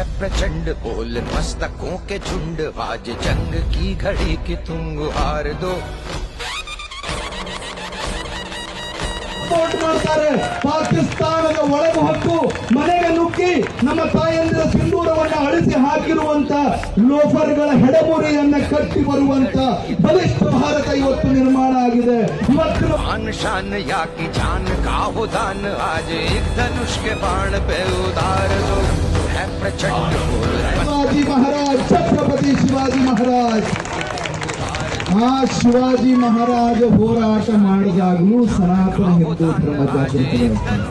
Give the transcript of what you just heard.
प्रचंड बोल मस्तकों के झुंड आज जंग की घड़ी की तुम हार दो ಸಪೋರ್ಟ್ ಮಾಡ್ತಾರೆ ಪಾಕಿಸ್ತಾನದ ಒಳಗು ಹಕ್ಕು ಮನೆಗೆ ನುಗ್ಗಿ ನಮ್ಮ ತಾಯಂದಿರ ಸಿಂಧೂರವನ್ನ ಅಳಿಸಿ ಹಾಕಿರುವಂತ ಲೋಫರ್ಗಳ ಹೆಡಮುರಿಯನ್ನ ಕಟ್ಟಿ ಬರುವಂತ ಬಲಿಷ್ಠ ಭಾರತ ಇವತ್ತು ನಿರ್ಮಾಣ ಆಗಿದೆ ಇವತ್ತಿನ आन शान या की जान का हो दान आज ಛತ್ರಪತಿ ಶಿವಾಜಿ ಮಹಾರಾಜ್ ಆ ಶಿವಾಜಿ ಮಹಾರಾಜ ಹೋರಾಟ ಮಾಡಿದಾಗಲೂ ಸನಾತನ ಹಿಂದೂ ಧರ್ಮ ಜಾಗೃತಿ